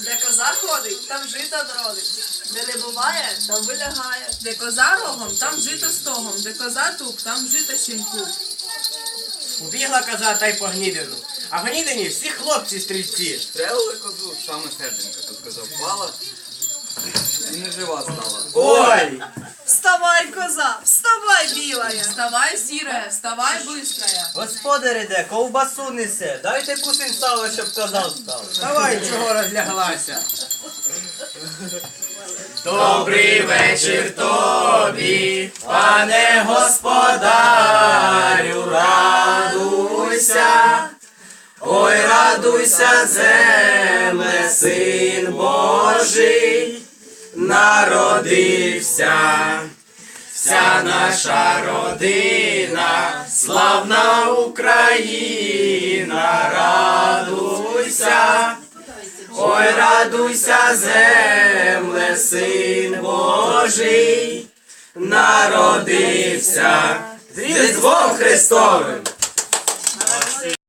Де коза ходить, там жита бродить. Де не буває, там вилягає. Де коза рогом, там жито стогом, де коза тук, там жито сінку. Убігла коза та й по гнідину. А гнідині всі хлопці стрільці. Стрелили козу, саме серденько. Тут коза впала і не жива стала. Ой! Вставай, білая. Вставай, сірая, вставай, бистрая. Господар іде, ковбасу несе. Дайте кусень сала, щоб коза встав. Давай, чого розляглася. Добрий вечір тобі, пане господарю, радуйся. Ой, радуйся, земле, син Божий, народився. Вся наша родина, славна Україна, радуйся. Ой, радуйся, земле, син Божий, народився з Різдвом Христовим.